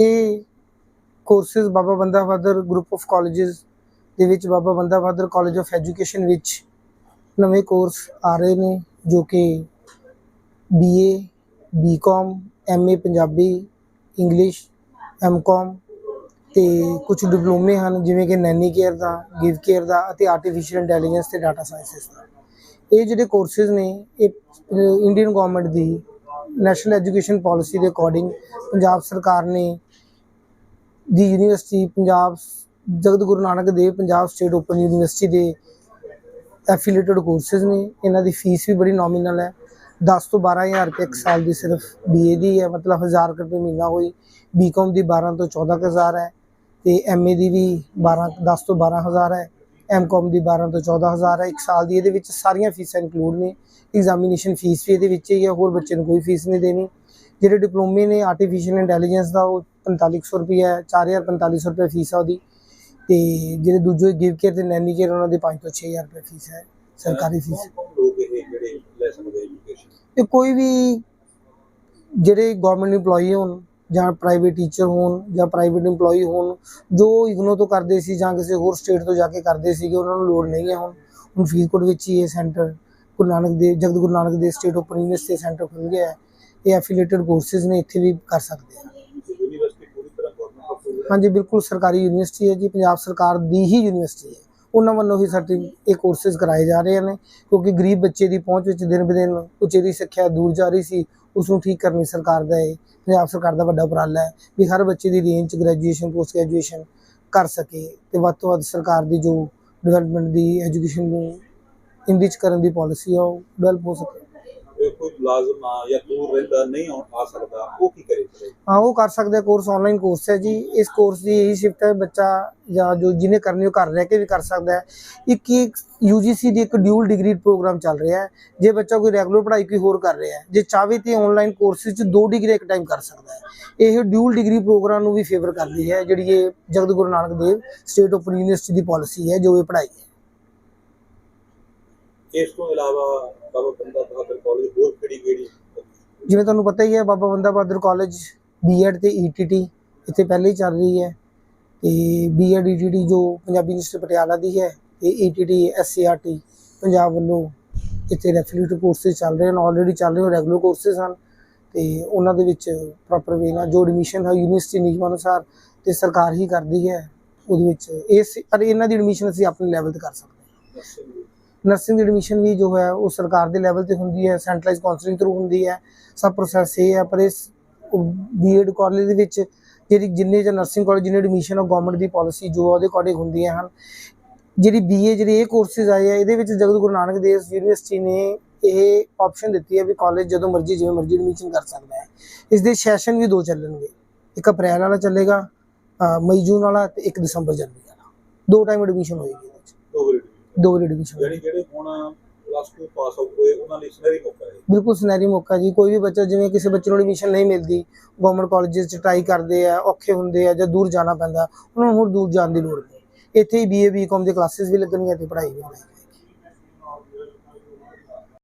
ਇਹ courses Baba Banda Bahadur group of colleges ਦੇ ਵਿੱਚ ਬਾਬਾ Banda Bahadur college of education ਵਿੱਚ ਨਵੇਂ ਕੋਰਸ ਆ ਰਹੇ ਨੇ, ਜੋ ਕਿ BA BCom MA Punjabi English MCom ਤੇ ਕੁਝ ਡਿਪਲੋਮੇ ਹਨ, ਜਿਵੇਂ ਕਿ ਨੈਨੀ ਕੇਅਰ ਦਾ ਗਿਵ ਕੇਅਰ ਦਾ ਅਤੇ ਆਰਟੀਫੀਸ਼ੀਅਲ ਇੰਟੈਲੀਜੈਂਸ ਤੇ ਡਾਟਾ ਸਾਇੰਸਿਸ ਦਾ। ਇਹ ਜਿਹੜੇ ਕੋਰਸਿਸ ਨੇ, ਇਹ ਇੰਡੀਅਨ ਗਵਰਨਮੈਂਟ ਦੀ ਨੈਸ਼ਨਲ ਐਜੂਕੇਸ਼ਨ ਪਾਲਿਸੀ ਦੇ ਅਕੋਰਡਿੰਗ ਪੰਜਾਬ ਸਰਕਾਰ ਨੇ ਦੀ university Punjab Jagat Guru Nanak Dev Punjab state open university ਦੇ ਐਫੀਲੀਏਟਡ ਕੋਰਸਿਸ ਨੇ। ਇਹਨਾਂ ਦੀ ਫੀਸ ਵੀ ਬੜੀ ਨੋਮੀਨਲ ਹੈ। 10 ਤੋਂ 12000 ਰੁਪਏ ਇੱਕ ਸਾਲ ਦੀ ਸਿਰਫ ਬੀਏ ਦੀ ਹੈ, ਮਤਲਬ 1000 ਰੁਪਏ ਮਹੀਨਾ ਹੋਈ ਬੀਕਾਮ ਦੀ 12 ਤੋਂ 14000 ਹੈ ਤੇ ਐਮਏ ਦੀ ਵੀ 12 10 ਤੋਂ 12000 ਹੈ। ਐਮਕਾਮ ਦੀ 12 ਤੋਂ 14000 ਹੈ। ਇੱਕ ਸਾਲ ਦੀ ਇਹਦੇ ਵਿੱਚ ਸਾਰੀਆਂ ਫੀਸਾਂ ਇਨਕਲੂਡ ਨੇ। ਐਗਜ਼ਾਮੀਨੇਸ਼ਨ ਫੀਸ ਵੀ ਇਹਦੇ ਵਿੱਚ ਹੀ ਹੈ, ਹੋਰ ਬੱਚੇ ਨੂੰ ਕੋਈ ਫੀਸ ਨਹੀਂ ਦੇਣੀ। ਜਿਹੜੇ ਡਿਪਲੋਮੇ ਨੇ ਆਰਟੀਫੀਸ਼ੀਅਲ ਇੰਟੈਲੀਜੈਂਸ ਦਾ ਉਹ 4500 ਰੁਪਏ ਹੈ 4450 ਰੁਪਏ ਫੀਸ ਹੈ ਉਹਦੀ। ਤੇ ਜਿਹੜੇ ਦੂਜੇ ਗਿਵ ਕੇਅਰ ਤੇ ਨੈਨੀ ਕੇਅਰ ਉਹਨਾਂ ਦੀ 5 ਤੋਂ 6000 ਰੁਪਏ ਫੀਸ ਹੈ ਸਰਕਾਰੀ ਫੀਸ। ਲੋਕ ਇਹ ਜਿਹੜੇ ਲੈ ਸਕਦੇ ਐਜੂਕੇਸ਼ਨ ਇਹ ਕੋਈ ਵੀ ਜਿਹੜੇ ਗਵਰਨਮੈਂਟ EMPLOYE ਹੋਣ ਜਾਂ ਪ੍ਰਾਈਵੇਟ ਟੀਚਰ ਹੋਣ ਜਾਂ ਪ੍ਰਾਈਵੇਟ EMPLOYE ਹੋਣ ਜੋ ਇਗਨੋ ਤੋਂ ਕਰਦੇ ਸੀ ਜਾਂ ਕਿਸੇ ਹੋਰ ਸਟੇਟ ਤੋਂ ਜਾ ਕੇ ਕਰਦੇ ਸੀਗੇ ਉਹਨਾਂ ਨੂੰ ਲੋੜ ਨਹੀਂ ਹੈ ਹੁਣ। ਹੁਣ ਫਰੀਦਕੋਟ ਵਿੱਚ ਹੀ ਇਹ centre Guru Nanak Dev Jagat Guru Nanak Dev state open university centre ਖੁੱਲ ਗਿਆ ਹੈ। ਇਹ ਐਫੀਲੀਏਟਡ ਕੋਰਸਿਸ ਨੇ ਇੱਥੇ ਵੀ ਕਰ ਸਕਦੇ ਆ ਯੂਨੀਵਰਸਿਟੀ ਪੂਰੀ ਤਰ੍ਹਾਂ ਗਵਰਨਮੈਂਟ ਅਪਰੂਵਲ ਹੈ ਹਾਂਜੀ, ਬਿਲਕੁਲ ਸਰਕਾਰੀ ਯੂਨੀਵਰਸਿਟੀ ਹੈ ਜੀ, ਪੰਜਾਬ ਸਰਕਾਰ ਦੀ ਹੀ ਯੂਨੀਵਰਸਿਟੀ ਹੈ। ਉਹਨਾਂ ਵੱਲੋਂ ਹੀ ਸਰਟੀ ਇਹ ਕੋਰਸਿਸ ਕਰਾਏ ਜਾ ਰਹੇ ਨੇ, ਕਿਉਂਕਿ ਗਰੀਬ ਬੱਚੇ ਦੀ ਪਹੁੰਚ ਵਿੱਚ ਦਿਨ ਬਦਿਨ ਉਚੇਰੀ ਸਿੱਖਿਆ ਦੂਰ ਜਾ ਰਹੀ ਸੀ ਉਸ ਨੂੰ ਠੀਕ ਕਰਨੀ ਸਰਕਾਰ ਦਾ ਇਹ, ਪੰਜਾਬ ਸਰਕਾਰ ਦਾ ਵੱਡਾ ਉਪਰਾਲਾ ਹੈ ਵੀ ਹਰ ਬੱਚੇ ਦੀ ਰੇਂਜ ਚ ਗ੍ਰੈਜੂਏਸ਼ਨ ਪੋਸਟ ਗ੍ਰੈਜੂਏਸ਼ਨ ਕਰ ਸਕੇ ਤੇ ਵੱਧ ਤੋਂ ਵੱਧ ਸਰਕਾਰ ਦੀ ਜੋ ਡਿਵੈਲਪਮੈਂਟ ਦੀ ਐਜੂਕੇਸ਼ਨ ਨੂੰ ਇੰਡੀਚ ਕਰਨ ਦੀ ਪਾਲਿਸੀ ਆ ਉਹ ਡਿਵੈਲਪ ਹੋ ਸਕੇ। ਕੋਈ ਮੁਲਾਜ਼ਮ ਆ ਜਾਂ ਦੂਰ ਰਹਿੰਦਾ ਨਹੀਂ ਆ ਸਕਦਾ, ਉਹ ਕੀ ਕਰੇ? ਹਾਂ, ਉਹ ਕਰ ਸਕਦੇ ਕੋਰਸ ਆਨਲਾਈਨ ਕੋਰਸ ਹੈ ਜੀ। ਇਸ ਕੋਰਸ ਦੀ ਇਹੀ ਸ਼ਿਫਟ ਹੈ, ਬੱਚਾ ਜਾਂ ਜੋ ਜਿਹਨੇ ਕਰਨੀ ਉਹ ਘਰ ਰਹਿ ਕੇ ਵੀ ਕਰ ਸਕਦਾ ਹੈ। ਇੱਕ ਇੱਕ ਦੀ ਇੱਕ ਡਿਊਲ ਡਿਗਰੀ ਪ੍ਰੋਗਰਾਮ ਚੱਲ ਰਿਹਾ ਹੈ। ਜੇ ਬੱਚਾ ਕੋਈ ਰੈਗੂਲਰ ਪੜ੍ਹਾਈ ਕੋਈ ਹੋਰ ਕਰ ਰਿਹਾ ਹੈ, ਜੇ ਚਾਹਵੇ ਤੇ ਆਨਲਾਈਨ ਕੋਰਸ 'ਚ ਦੋ ਡਿਗਰੀ ਇੱਕ ਟਾਈਮ ਕਰ ਸਕਦਾ ਹੈ। ਇਹ ਡਿਊਲ ਡਿਗਰੀ ਪ੍ਰੋਗਰਾਮ ਨੂੰ ਵੀ ਫੇਵਰ ਕਰਦੀ ਹੈ, ਜਿਹੜੀ ਇਹ Jagat Guru Nanak Dev state open university ਦੀ ਪਾਲਿਸੀ ਹੈ, ਜੋ ਇਹ ਪੜ੍ਹਾਈ ਹੈ। ਇਸ ਤੋਂ ਇਲਾਵਾ ਬਾਬਾ ਬੰਦਾ ਬਹਾਦਰ ਕਾਲਜ ਹੋਰ ਕਿਹੜੀ ਕਿਹੜੀ? ਜਿਵੇਂ ਤੁਹਾਨੂੰ ਪਤਾ ਹੀ ਹੈ ਬਾਬਾ ਬੰਦਾ ਬਹਾਦਰ ਕਾਲਜ ਬੀਐਡ ਤੇ ਈਟੀਟੀ ਇੱਥੇ ਪਹਿਲੇ ਹੀ ਚੱਲ ਰਹੀ ਹੈ ਤੇ ਬੀਐਡ ਈਟੀਟੀ ਜੋ ਪੰਜਾਬੀ ਯੂਨੀਵਰਸਿਟੀ ਪਟਿਆਲਾ ਦੀ ਹੈ ਤੇ ਈਟੀਟੀ ਐਸਸੀਆਰਟੀ ਪੰਜਾਬ ਵੱਲੋਂ ਇੱਥੇ ਰੈਫੀਲੇਟਡ ਕੋਰਸਿਸ ਚੱਲ ਰਹੇ ਹਨ ਆਲਰੇਡੀ ਚੱਲ ਰਹੇ ਰੈਗੂਲਰ ਕੋਰਸਿਸ ਹਨ ਤੇ ਉਹਨਾਂ ਦੇ ਵਿੱਚ ਪ੍ਰੋਪਰ ਵੇ ਨਾਲ ਜੋ ਐਡਮਿਸ਼ਨ ਹੈ ਯੂਨੀਵਰਸਿਟੀ ਨਿਯਮਾਂ ਅਨੁਸਾਰ ਤੇ ਸਰਕਾਰ ਹੀ ਕਰਦੀ ਹੈ ਉਹਦੇ ਵਿੱਚ ਇਸ ਪਰ ਇਹਨਾਂ ਦੀ ਐਡਮਿਸ਼ਨ ਅਸੀਂ ਆਪਣੇ ਲੈਵਲ ਤੇ ਕਰ ਸਕਦੇ ਹਾਂ। ਨਰਸਿੰਗ ਦੀ ਐਡਮਿਸ਼ਨ ਵੀ ਜੋ ਹੈ ਉਹ ਸਰਕਾਰ ਦੇ ਲੈਵਲ ਤੇ ਹੁੰਦੀ ਹੈ ਸੈਂਟਰਲਾਈਜ਼ ਕਾਉਂਸਲਿੰਗ ਥਰੂ ਹੁੰਦੀ ਹੈ। ਸਭ ਪ੍ਰੋਸੈਸ ਇਹ ਹੈ, ਪਰ ਇਸ ਬੀਐਡ ਕਾਲਜ ਦੇ ਵਿੱਚ ਜਿਹੜੀ ਜਿੰਨੇ ਜਾਂ ਨਰਸਿੰਗ ਕਾਲਜ ਜਿੰਨੇ ਐਡਮਿਸ਼ਨ ਉਹ ਗਵਰਨਮੈਂਟ ਦੀ ਪਾਲਿਸੀ ਜੋ ਉਹਦੇ ਅਕੋਰਡਿੰਗ ਹੁੰਦੀਆਂ ਹਨ। ਜਿਹੜੀ ਬੀਏ ਜਿਹੜੇ ਇਹ ਕੋਰਸਿਸ ਆਏ ਆ, ਇਹਦੇ ਵਿੱਚ ਜਗਤ ਗੁਰੂ ਨਾਨਕ ਦੇਵ ਯੂਨੀਵਰਸਿਟੀ ਨੇ ਇਹ ਆਪਸ਼ਨ ਦਿੱਤੀ ਹੈ ਵੀ ਕਾਲਜ ਜਦੋਂ ਮਰਜ਼ੀ, ਜਿਵੇਂ ਮਰਜ਼ੀ ਐਡਮਿਸ਼ਨ ਕਰ ਸਕਦਾ ਹੈ। ਇਸ ਦੇ ਸੈਸ਼ਨ ਵੀ ਦੋ ਚੱਲਣਗੇ। ਇੱਕ ਅਪ੍ਰੈਲ ਵਾਲਾ ਚੱਲੇਗਾ ਮਈ, ਜੂਨ ਵਾਲਾ ਤੇ ਇੱਕ ਦਸੰਬਰ, ਜਨਵਰੀ ਵਾਲਾ। ਦੋ ਟਾਈਮ ਐਡਮਿਸ਼ਨ ਹੋਏਗੀ ਇਹਦੇ ਵਿੱਚ। ਦੋ ਵਾਰੀ ਐਡਮਿਸ਼ਨ ਜਿਹੜੀ ਜਿਹੜੇ ਹੁਣ ਪਲੱਸ 2 ਪਾਸ ਆਊਟ ਹੋਏ ਉਹਨਾਂ ਲਈ ਸੁਨਹਿਰੀ ਮੌਕਾ ਹੈ। ਬਿਲਕੁਲ ਸੁਨਹਿਰੀ ਮੌਕਾ ਜੀ। ਕੋਈ ਵੀ ਬੱਚਾ ਜਿਵੇਂ ਕਿਸੇ ਬੱਚੇ ਨੂੰ ਐਡਮਿਸ਼ਨ ਨਹੀਂ ਮਿਲਦੀ ਗਵਰਨਮੈਂਟ ਕਾਲਜਸ ਚ ਟਰਾਈ ਕਰਦੇ ਆ ਔਖੇ ਹੁੰਦੇ ਆ ਜਾਂ ਦੂਰ ਜਾਣਾ ਪੈਂਦਾ ਉਹਨਾਂ ਨੂੰ ਹੋਰ ਦੂਰ ਜਾਣ ਦੀ ਲੋੜ ਨਹੀਂ। ਇੱਥੇ ਹੀ ਬੀਏ ਬੀਕਾਮ ਦੀ ਕਲਾਸਿਸ ਵੀ ਲੱਗਣਗੀਆਂ ਤੇ ਪੜ੍ਹਾਈ ਵੀ ਹੋਣੀ।